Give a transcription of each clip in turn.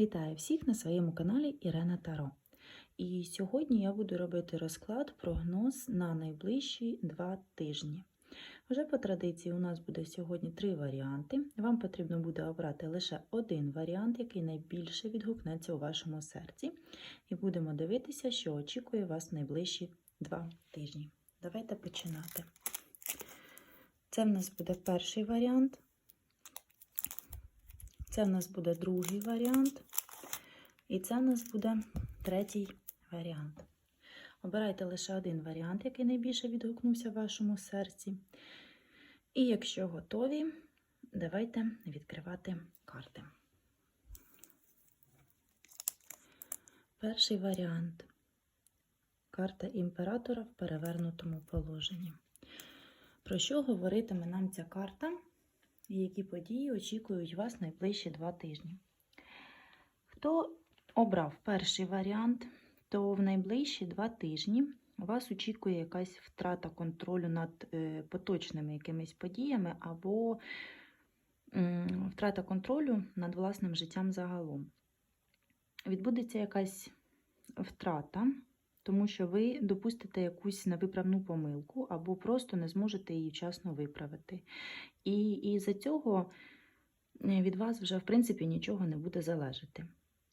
Вітаю всіх на своєму каналі Ірена Таро. І сьогодні я буду робити розклад прогноз на найближчі два тижні. Вже по традиції у нас буде сьогодні три варіанти. Вам потрібно буде обрати лише один варіант, який найбільше відгукнеться у вашому серці. І будемо дивитися, що очікує вас найближчі два тижні. Давайте починати. Це в нас буде перший варіант. Це в нас буде другий варіант. І це в нас буде третій варіант. Обирайте лише один варіант, який найбільше відгукнувся в вашому серці. І якщо готові, давайте відкривати карти. Перший варіант. Карта імператора в перевернутому положенні. Про що говоритиме нам ця карта? І які події очікують вас найближчі два тижні. Хто обрав перший варіант, то в найближчі два тижні вас очікує якась втрата контролю над е, поточними якимись подіями або втрата контролю над власним життям загалом. Відбудеться якась втрата, тому що ви допустите якусь невиправну помилку, або просто не зможете її вчасно виправити. І із за цього е, від вас вже, в принципі, нічого не буде залежати.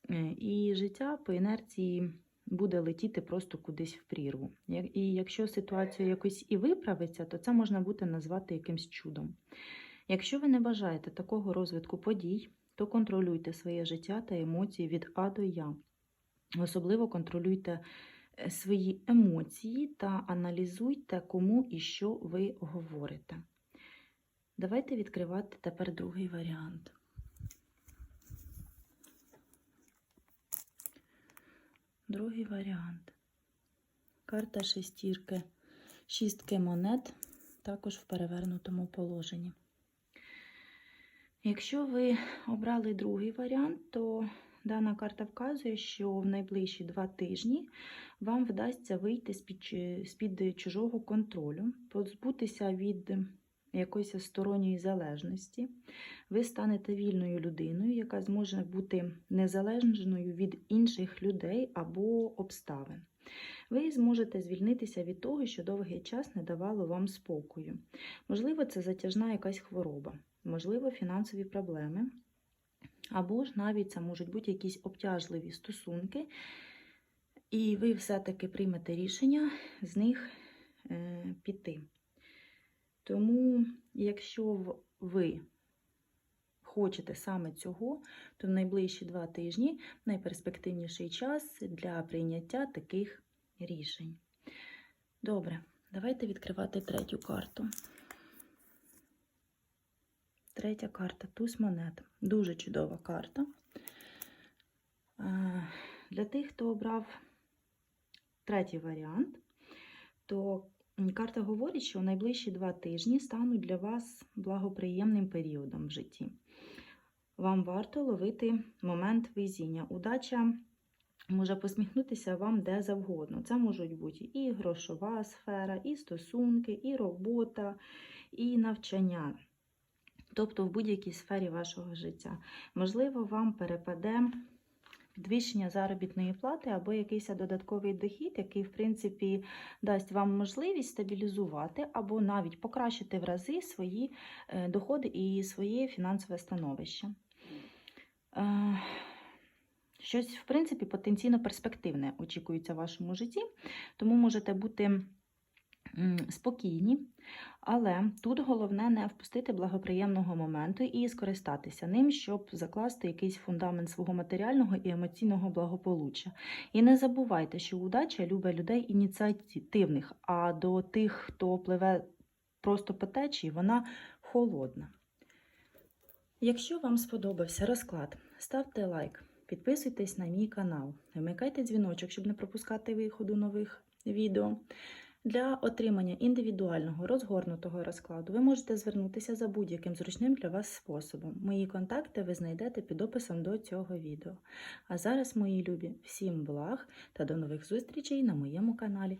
Е, і життя по інерції буде летіти просто кудись в прірву. І якщо ситуація якось і виправиться, то це можна буде назвати якимсь чудом. Якщо ви не бажаєте такого розвитку подій, то контролюйте своє життя та емоції від А до Я. Особливо контролюйте свої емоції та аналізуйте, кому і що ви говорите. Давайте відкривати тепер другий варіант. Другий варіант. Карта шестірки, шістки монет, також в перевернутому положенні. Якщо ви обрали другий варіант, то дана карта вказує, що в найближчі два тижні вам вдасться вийти з-під чужого контролю, позбутися від якоїсь сторонньої залежності, ви станете вільною людиною, яка зможе бути незалежною від інших людей або обставин. Ви зможете звільнитися від того, що довгий час не давало вам спокою. Можливо, це затяжна якась хвороба, можливо, фінансові проблеми, або ж навіть це можуть бути якісь обтяжливі стосунки, і ви все-таки приймете рішення з них е, піти. Тому, якщо ви хочете саме цього, то в найближчі два тижні найперспективніший час для прийняття таких рішень. Добре, давайте відкривати третю карту. Третя карта туз монет. Дуже чудова карта. Для тих, хто обрав третій варіант, то Карта говорить, що найближчі два тижні стануть для вас благоприємним періодом в житті. Вам варто ловити момент везіння. Удача може посміхнутися вам де завгодно. Це можуть бути і грошова сфера, і стосунки, і робота, і навчання. Тобто в будь-якій сфері вашого життя. Можливо, вам перепаде підвищення заробітної плати або якийсь додатковий дохід, який, в принципі, дасть вам можливість стабілізувати або навіть покращити в рази свої е, доходи і своє фінансове становище. Е, щось, в принципі, потенційно перспективне очікується в вашому житті, тому можете бути спокійні, але тут головне не впустити благоприємного моменту і скористатися ним, щоб закласти якийсь фундамент свого матеріального і емоційного благополуччя. І не забувайте, що удача любить людей ініціативних, а до тих, хто пливе просто по течії, вона холодна. Якщо вам сподобався розклад, ставте лайк, підписуйтесь на мій канал, вмикайте дзвіночок, щоб не пропускати виходу нових відео. Для отримання індивідуального розгорнутого розкладу ви можете звернутися за будь-яким зручним для вас способом. Мої контакти ви знайдете під описом до цього відео. А зараз, мої любі, всім благ та до нових зустрічей на моєму каналі.